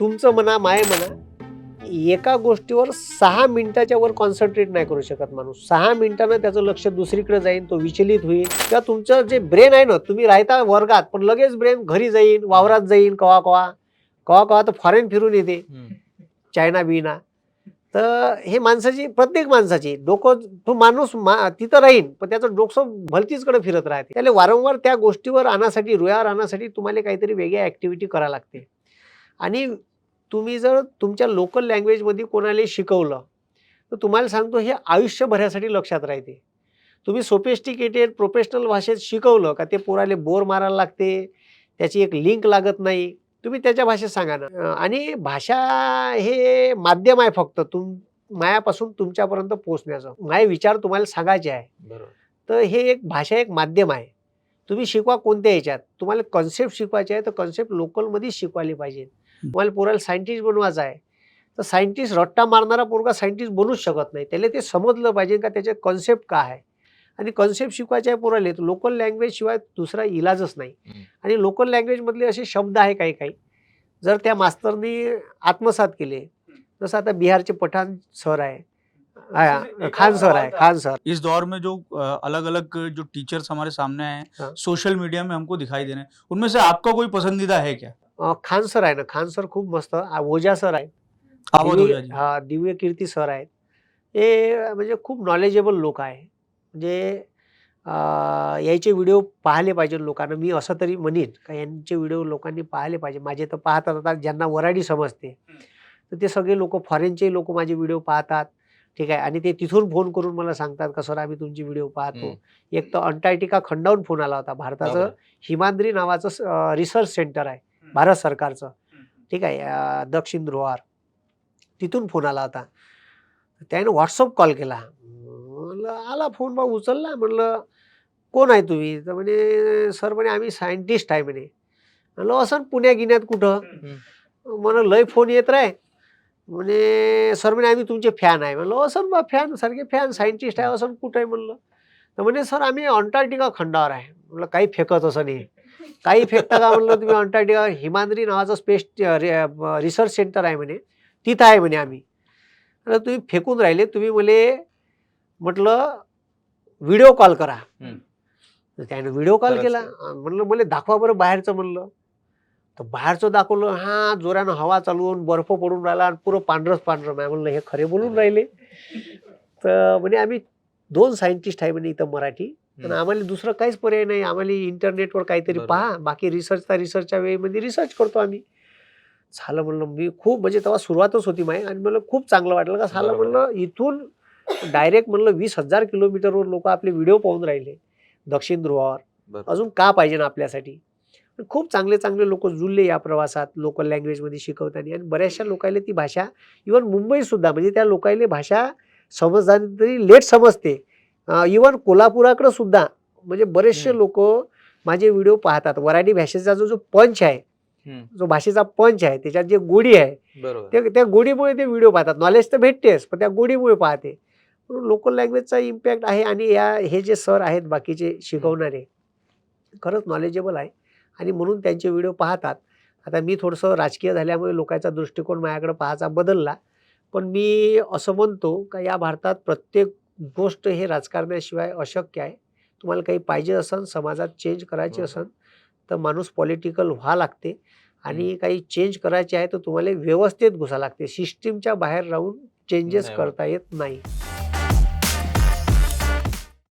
तुमचं म्हणा माय म्हणा एका गोष्टीवर सहा मिनिटाच्या वर कॉन्सन्ट्रेट नाही करू शकत माणूस. सहा मिनिटानं त्याचं लक्ष दुसरीकडे जाईल तो विचलित होईल. किंवा तुमचं जे ब्रेन आहे ना तुम्ही राहता वर्गात पण लगेच ब्रेन घरी जाईन वावरात जाईन कवा कवा. कवा कवा तर फॉरेन फिरून येते. चायना बिना तर हे माणसाची प्रत्येक माणसाची. डोकं तो माणूस मा तिथं राहीन पण त्याचं डोकं भलतीचकडे फिरत राहते. त्याला वारंवार त्या गोष्टीवर आणण्यासाठी रुयावर आणण्यासाठी तुम्हाला काहीतरी वेगळ्या ॲक्टिव्हिटी करावं लागते. आणि तुम्ही जर तुमच्या लोकल लँग्वेजमध्ये कोणाला शिकवलं तर तुम्हाला सांगतो हे आयुष्यभरासाठी लक्षात राहते. तुम्ही सोफिस्टिकेटेड प्रोफेशनल भाषेत शिकवलं का ते पोराले बोर मारायला लागते त्याची एक लिंक लागत नाही तुम्ही त्याच्या भाषेत सांगा ना. आणि भाषा हे माध्यम आहे फक्त तुम मायापासून तुमच्यापर्यंत पोहोचण्याचं. माय विचार तुम्हाला सांगायचे आहे. बरोबर. तर हे एक भाषा एक माध्यम आहे. तुम्ही शिकवा कोणत्या ह्याच्यात तुम्हाला कॉन्सेप्ट शिकवायचे आहे तर कॉन्सेप्ट लोकलमध्येच शिकवायला पाहिजे. तुम्हाला पोराला सायंटिस्ट बनवायचं आहे. तर सायंटिस्ट रट्टा मारणारा पोरगा सायंटिस्ट बनूच शकत नाही. त्याला ते समजलं पाहिजे का त्याचे कॉन्सेप्ट काय आहे. आणि कॉन्सेप्ट शिकवायचे आहे पोराले तर लोकल लँग्वेज शिवाय दुसरा इलाजच नाही. आणि लोकल लँग्वेजमधले असे शब्द आहे काही काही. जर त्या मास्तरनी आत्मसात केले जसं आता बिहारचे पठाण सर आहे खान सर आहे खान सर। इस दौर में जो अलग अलग जो टीचर्स हमारे सामने आए हाँ। हैं। सोशल मीडिया में हमको दिखाई दे रहे हैं। उनमें से आपका कोई पसंदीदा है क्या? खान सर आहे ना खान सर खूप मस्त ओझा सर आहे हा दिव्य कीर्ती सर आहेत हे म्हणजे खूप नॉलेजेबल लोक आहे म्हणजे याचे व्हिडिओ पाहिले पाहिजे लोकांना. मी असं तरी म्हणेन का यांचे व्हिडिओ लोकांनी पाहिले पाहिजे. माझे तर पाहतात आता ज्यांना वराडी समजते. तर ते सगळे लोक फॉरेनचे लोक माझे व्हिडिओ पाहतात. ठीक आहे? आणि ते तिथून फोन करून मला सांगतात का सर आम्ही तुमची व्हिडिओ पाहतो. एक तर अंटार्क्टिका खंडावून फोन आला होता. भारताचं. हिमाद्री नावाचं रिसर्च सेंटर आहे. भारत सरकारचं. ठीक आहे? दक्षिण ध्रुवावर तिथून फोन आला होता. त्याने व्हॉट्सअप कॉल केला. म्हणलं आला फोन बा उचलला. म्हणलं कोण आहे तुम्ही? तर म्हणे सर म्हणे आम्ही सायंटिस्ट आहे म्हणे. म्हणलं असं पुण्या गिन्यात कुठं? म्हणलं लय फोन येत राय. म्हणे सर म्हणे आम्ही तुमचे फॅन आहे. म्हणलं असं बा फॅन सारखे फॅन सायंटिस्ट आहे असं कुठं आहे? म्हणलं. तर म्हणे सर आम्ही अंटार्क्टिका खंडावर आहे. म्हणलं काही फेकत असं नाही. काही फेकता का? म्हणलं तुम्ही अंटार्क्टिका हिमाद्री नावाचं स्पेस रिसर्च सेंटर आहे म्हणे. तिथं आहे म्हणे आम्ही. तर तुम्ही फेकून राहिले तुम्ही मले म्हटलं व्हिडिओ कॉल करा. त्यानं व्हिडिओ कॉल. केला म्हणलं मला दाखवा बरं बाहेरचं म्हणलं. तर बाहेरचं दाखवलं हा जोरानं हवा चालवून बर्फ पडून राहिला आणि पुरं पांढरंच पांढरं. मी म्हणलं हे खरे बोलून राहिले. तर म्हणे आम्ही दोन सायंटिस्ट आहे म्हणे इथं मराठी. पण हम्म. आम्हाला दुसरं काहीच पर्याय नाही. आम्हाला इंटरनेटवर काहीतरी. पहा. बाकी रिसर्चचा रिसर्चच्या वेळेमध्ये रिसर्च करतो आम्ही. झालं म्हणलं मी खूप म्हणजे तेव्हा सुरुवातच होती माही आणि मला खूप चांगलं वाटलं. का झालं. म्हणलं इथून डायरेक्ट म्हणलं वीस हजार किलोमीटरवर लोक आपले व्हिडिओ पाहून राहिले. दक्षिण ध्रुवावर. अजून का पाहिजे ना आपल्यासाठी? खूप चांगले चांगले लोक जुळले या प्रवासात लोकल लँग्वेजमध्ये शिकवताना. आणि बऱ्याचशा लोकायला ती भाषा इवन मुंबईत सुद्धा म्हणजे त्या लोकायला भाषा समजताना तरी लेट समजते. इवन कोल्हापुराकडं सुद्धा म्हणजे बरेचसे. लोक माझे व्हिडिओ पाहतात. वराडी भाषेचा जो जो पंच आहे. जो भाषेचा पंच आहे त्याच्यात जे गोडी आहे ते त्या गोडीमुळे ते व्हिडिओ पाहतात. नॉलेज तर भेटतेच पण त्या गोडीमुळे पाहते. लोकल लँग्वेजचा इम्पॅक्ट आहे आणि या हे जे सर आहेत बाकीचे शिकवणारे खरंच नॉलेजेबल आहे. आणि म्हणून त्यांचे व्हिडिओ पाहतात. आता मी थोडंसं राजकीय झाल्यामुळे लोकांचा दृष्टिकोन माझ्याकडे पाहायचा बदलला. पण मी असं म्हणतो का या भारतात प्रत्येक गोष्ट हे राजकारणाशिवाय अशक्य आहे. तुम्हाला काही पाहिजे असन समाजात चेंज करायचे बरोबर. असन तर माणूस पॉलिटिकल व्हा लागते. आणि काही चेंज करायचे आहे तर तुम्हाला व्यवस्थेत घुसा लागते. सिस्टीमच्या बाहेर राहून चेंजेस नाही. करता येत नाही.